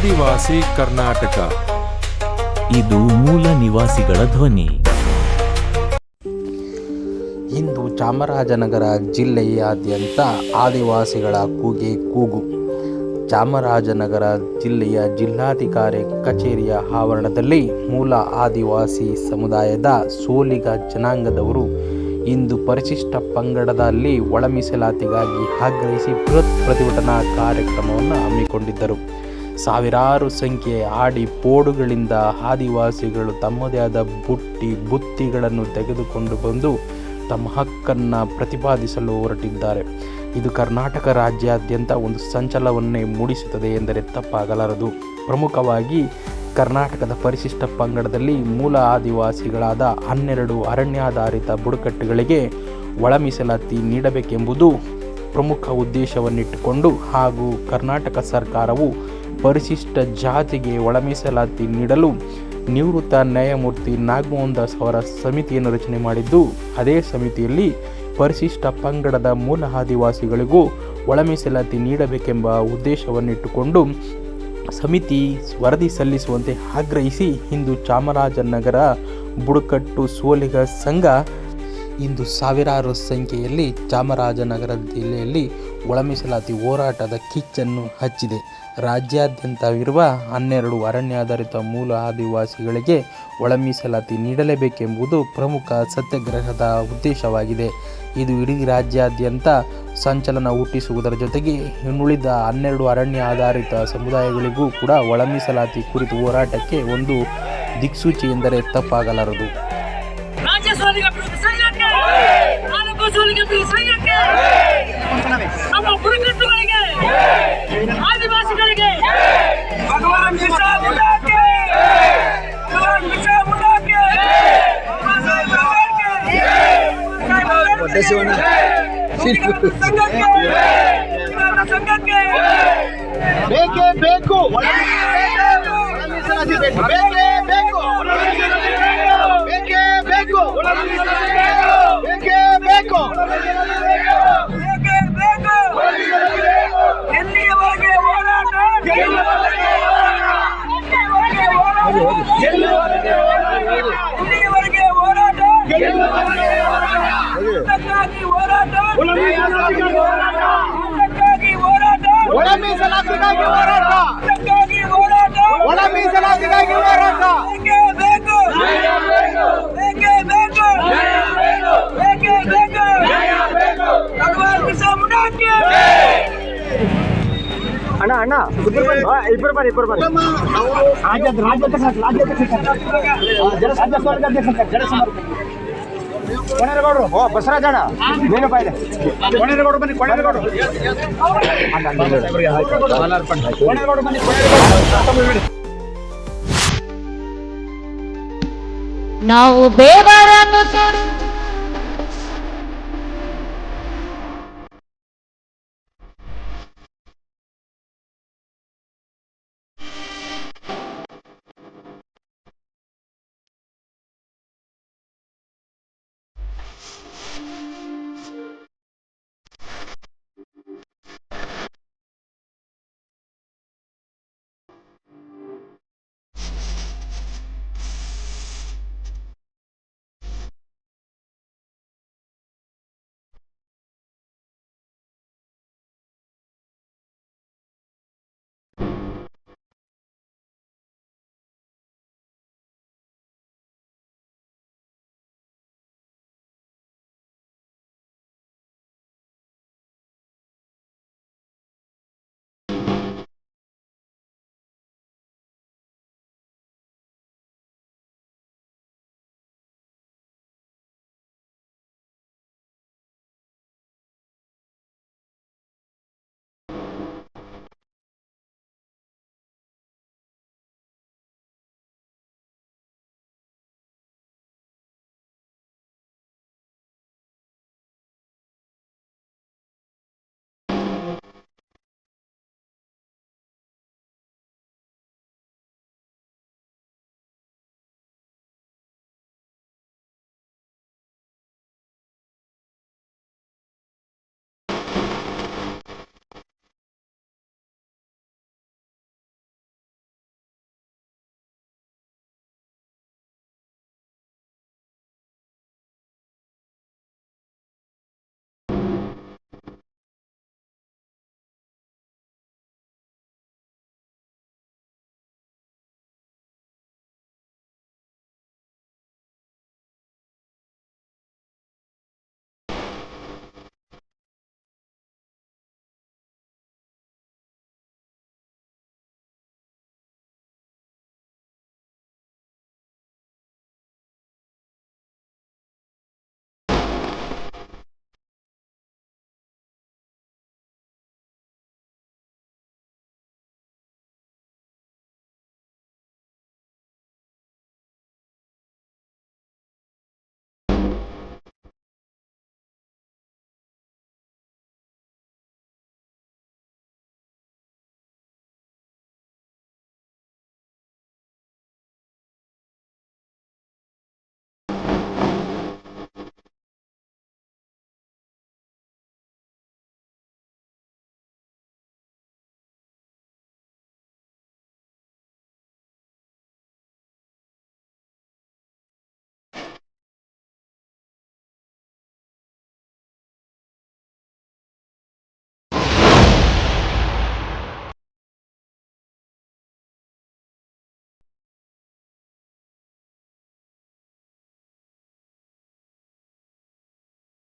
ಆದಿವಾಸಿ ಕರ್ನಾಟಕ. ಇದು ಮೂಲ ನಿವಾಸಿಗಳ ಧ್ವನಿ. ಇಂದು ಚಾಮರಾಜನಗರ ಜಿಲ್ಲೆಯಾದ್ಯಂತ ಆದಿವಾಸಿಗಳ ಕೂಗೆ ಕೂಗು. ಚಾಮರಾಜನಗರ ಜಿಲ್ಲೆಯ ಜಿಲ್ಲಾಧಿಕಾರಿ ಕಚೇರಿಯ ಆವರಣದಲ್ಲಿ ಮೂಲ ಆದಿವಾಸಿ ಸಮುದಾಯದ ಸೋಲಿಗ ಜನಾಂಗದವರು ಇಂದು ಪರಿಶಿಷ್ಟ ಪಂಗಡದಲ್ಲಿ ಒಳ ಮೀಸಲಾತಿಗಾಗಿ ಆಗ್ರಹಿಸಿ ಬೃಹತ್ ಪ್ರತಿಭಟನಾ ಕಾರ್ಯಕ್ರಮವನ್ನು ಹಮ್ಮಿಕೊಂಡಿದ್ದರು. ಸಾವಿರಾರು ಸಂಖ್ಯೆ ಆಡಿ ಪೋಡುಗಳಿಂದ ಆದಿವಾಸಿಗಳು ತಮ್ಮದೇ ಆದ ಬುಟ್ಟಿ, ಬುತ್ತಿಗಳನ್ನು ತೆಗೆದುಕೊಂಡು ಬಂದು ತಮ್ಮ ಹಕ್ಕನ್ನು ಪ್ರತಿಪಾದಿಸಲು ಹೊರಟಿದ್ದಾರೆ. ಇದು ಕರ್ನಾಟಕ ರಾಜ್ಯಾದ್ಯಂತ ಒಂದು ಸಂಚಲವನ್ನೇ ಮೂಡಿಸುತ್ತದೆ ಎಂದರೆ ತಪ್ಪಾಗಲಾರದು. ಪ್ರಮುಖವಾಗಿ ಕರ್ನಾಟಕದ ಪರಿಶಿಷ್ಟ ಪಂಗಡದಲ್ಲಿ ಮೂಲ ಆದಿವಾಸಿಗಳಾದ ಹನ್ನೆರಡು ಅರಣ್ಯಾಧಾರಿತ ಬುಡಕಟ್ಟುಗಳಿಗೆ ಒಳ ಮೀಸಲಾತಿ ನೀಡಬೇಕೆಂಬುದು ಪ್ರಮುಖ ಉದ್ದೇಶವನ್ನಿಟ್ಟುಕೊಂಡು ಹಾಗೂ ಕರ್ನಾಟಕ ಸರ್ಕಾರವು ಪರಿಶಿಷ್ಟ ಜಾತಿಗೆ ಒಳಮೀಸಲಾತಿ ನೀಡಲು ನಿವೃತ್ತ ನ್ಯಾಯಮೂರ್ತಿ ನಾಗಮೋಹನ್ ದಾಸ್ ಅವರ ಸಮಿತಿಯನ್ನು ರಚನೆ ಮಾಡಿದ್ದು, ಅದೇ ಸಮಿತಿಯಲ್ಲಿ ಪರಿಶಿಷ್ಟ ಪಂಗಡದ ಮೂಲ ಆದಿವಾಸಿಗಳಿಗೂ ಒಳಮೀಸಲಾತಿ ನೀಡಬೇಕೆಂಬ ಉದ್ದೇಶವನ್ನಿಟ್ಟುಕೊಂಡು ಸಮಿತಿ ವರದಿ ಸಲ್ಲಿಸುವಂತೆ ಆಗ್ರಹಿಸಿ ಇಂದು ಚಾಮರಾಜನಗರ ಬುಡಕಟ್ಟು ಸೋಲಿಗ ಸಂಘ ಇಂದು ಸಾವಿರಾರು ಸಂಖ್ಯೆಯಲ್ಲಿ ಚಾಮರಾಜನಗರ ಜಿಲ್ಲೆಯಲ್ಲಿ ಒಳಮೀಸಲಾತಿ ಹೋರಾಟದ ಕಿಚ್ಚನ್ನು ಹಚ್ಚಿದೆ. ರಾಜ್ಯಾದ್ಯಂತವಿರುವ ಹನ್ನೆರಡು ಅರಣ್ಯಾಧಾರಿತ ಮೂಲ ಆದಿವಾಸಿಗಳಿಗೆ ಒಳಮೀಸಲಾತಿ ನೀಡಲೇಬೇಕೆಂಬುದು ಪ್ರಮುಖ ಸತ್ಯಾಗ್ರಹದ ಉದ್ದೇಶವಾಗಿದೆ. ಇದು ಇಡೀ ರಾಜ್ಯಾದ್ಯಂತ ಸಂಚಲನ ಹುಟ್ಟಿಸುವುದರ ಜೊತೆಗೆ ಇನ್ನುಳಿದ ಹನ್ನೆರಡು ಅರಣ್ಯ ಆಧಾರಿತ ಸಮುದಾಯಗಳಿಗೂ ಕೂಡ ಒಳಮೀಸಲಾತಿ ಕುರಿತು ಹೋರಾಟಕ್ಕೆ ಒಂದು ದಿಕ್ಸೂಚಿ ಎಂದರೆ ತಪ್ಪಾಗಲಾರದು. ತಾಲೂಕು ಸೋಲಿಗ ವಿರುದ್ಧ ಸಂಘಕ್ಕೆ ನಮ್ಮ ಬುಡಕಟ್ಟುಗಳಿಗೆ ಆದಿವಾಸಿಗಳಿಗೆ ಭಗವಾನ್ ಬಿರ್ಸಾ ಮುಂಡಾಕ್ಕೆ ಭಗವಾನ್ ಬಿರ್ಸಾ ಮುಂಡಾಕ್ಕೆ ಸಂಘಕ್ಕೆ ಸಂಘಕ್ಕೆ ಬೇಕೇ ಬೇಕು ಒಳ ಮೀಸಲಾತಿ ಬೇಕು ಬೇಕೇ ಬೇಕು ಬೇಕೇ ಬೇಕು ಬೇಕೇ ಬೇಕು ಬೇಕೇ ಬೇಕು ಎಲ್ಲಿಯವರೆಗೆ ಹೋರಾಟ ಎಲ್ಲಿಯವರೆಗೆ ಹೋರಾಟ ಅದಕ್ಕಾಗಿ ಹೋರಾಟ ಅದಕ್ಕಾಗಿ ಹೋರಾಟ ಒಳ ಮೀಸಲಾತಿಗಾಗಿ ಹೋರಾಟ ಅಣ್ಣ ಅಣ್ಣ ಇಬ್ಬರು ಬನ್ನಿ. ಇಬ್ಬರು ಬನ್ನಿ ಇಬ್ಬರು ಬನ್ನಿ. ರಾಜ್ಯದ ರಾಜ್ಯಾಧ್ಯಕ್ಷ ರಾಜ್ಯಾಧ್ಯಕ್ಷ ಜನಸಮರ್ಥ ಕೊಣೇರಗೌಡರು. ಓ ಬಸವರಾಜ ಅಣ್ಣ. ನೀನು ಇದೆ. ಕೊಣೇರಗೌಡರು ಬನ್ನಿ ಕೊಣೇರಗೌಡರು. ಕೊಣೇರಗೌಡರು ಬನ್ನಿ ಕೊಣೇರಗೌಡರು. ನಾವು ಬೇವರನ್ನು